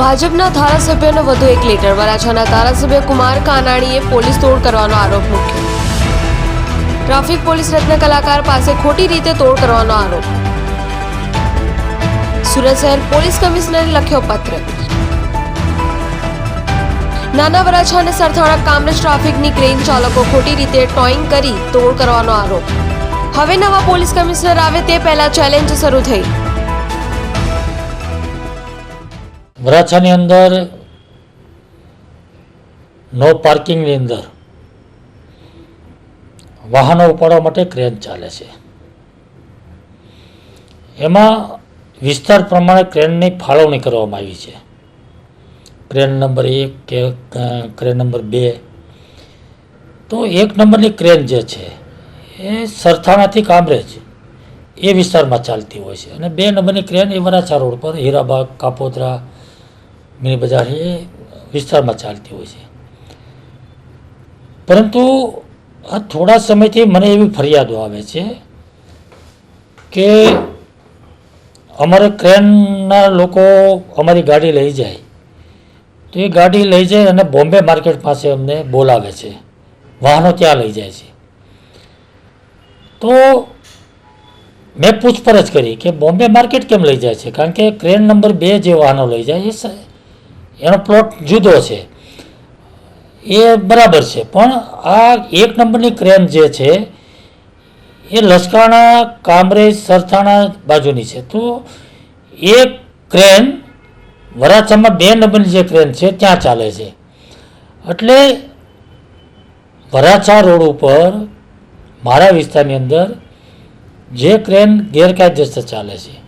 ભાજપના ધારાસભ્યનો વધુ એક લેટર. વરાછાના ધારાસભ્ય કુમાર કાનાણીએ પોલીસ તોડ કરવાનો આરોપ મૂક્યો. ટ્રાફિક પોલીસ રત્ન કલાકાર પાસે ખોટી રીતે તોડ કરવાનો આરોપ. સુરત શહેર પોલીસ કમિશનરે લખ્યો પત્ર. નાના વરાછા અને સરથાણા કામરેજ ટ્રાફિકની ક્રેન ચાલકો ખોટી રીતે ટોઈંગ કરી તોડ કરવાનો આરોપ. હવે નવા પોલીસ કમિશનર આવે તે પહેલા ચેલેન્જ શરૂ થઈ. વરાછાની અંદર નો પાર્કિંગની અંદર વાહનો ઉપાડવા માટે ક્રેન ચાલે છે. એમાં વિસ્તાર પ્રમાણે ક્રેનની ફાળવણી કરવામાં આવી છે. ક્રેન નંબર એક કે ક્રેન નંબર બે. તો એક નંબરની ક્રેન જે છે, એ સરથાણાથી કામરેજ એ વિસ્તારમાં ચાલતી હોય છે અને બે નંબરની ક્રેન એ વરાછા રોડ પર, હીરાબાગ, કાપોદ્રા મિની બજાર એ વિસ્તારમાં ચાલતી હોય છે. પરંતુ આ થોડા સમયથી મને એવી ફરિયાદો આવે છે કે અમારે ક્રેનના લોકો અમારી ગાડી લઈ જાય. તો એ ગાડી લઈ જાય અને બોમ્બે માર્કેટ પાસે અમને બોલાવે છે. વાહનો ત્યાં લઈ જાય છે. તો મેં પૂછપરછ કરી કે બોમ્બે માર્કેટ કેમ લઈ જાય છે? કારણ કે ક્રેન નંબર બે જે વાહનો લઈ જાય એ એનો પ્લોટ જુદો છે. એ બરાબર છે. પણ આ એક નંબરની ક્રેન જે છે, એ લસકાણા કામરેજ, સરથાણા બાજુની છે. તો એ ક્રેન વરાછામાં બે નંબરની જે ક્રેન છે, ત્યાં ચાલે છે. એટલે વરાછા રોડ ઉપર, મારા વિસ્તારની અંદર જે ક્રેન ગેરકાયદેસર ચાલે છે.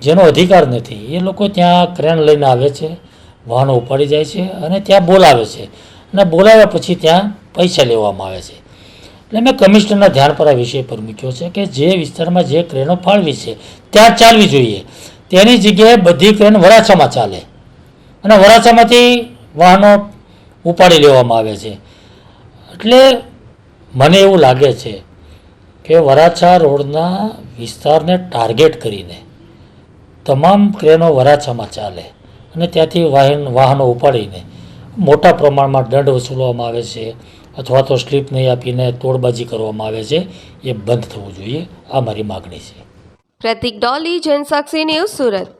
જેનો અધિકાર નથી. એ લોકો ત્યાં ક્રેન લઈને આવે છે. વાહનો ઉપાડી જાય છે અને ત્યાં બોલાવે છે. અને બોલાવ્યા પછી ત્યાં પૈસા લેવામાં આવે છે. એટલે મેં કમિશનરના ધ્યાન પર આ વિષય પર મૂક્યો છે કે જે વિસ્તારમાં જે ક્રેનો ફાળવી છે, ત્યાં ચાલવી જોઈએ. તેની જગ્યાએ બધી ક્રેન વરાછામાં ચાલે. અને વરાછામાંથી વાહનો ઉપાડી લેવામાં આવે છે. એટલે મને એવું લાગે છે કે વરાછા રોડના વિસ્તારને ટાર્ગેટ કરીને તમામ ક્રેનો વરાછામાં ચાલે. અને ત્યાંથી વાહન, વાહનો ઉપાડીને મોટા પ્રમાણમાં દંડ વસૂલવામાં આવે છે અથવા તો સ્લીપ નહીં આપીને તોડબાજી કરવામાં આવે છે, એ બંધ થવું જોઈએ. આ મારી માગણી છે. પ્રતિક ડોલી, જનસાક્ષી ન્યૂઝ સુરત.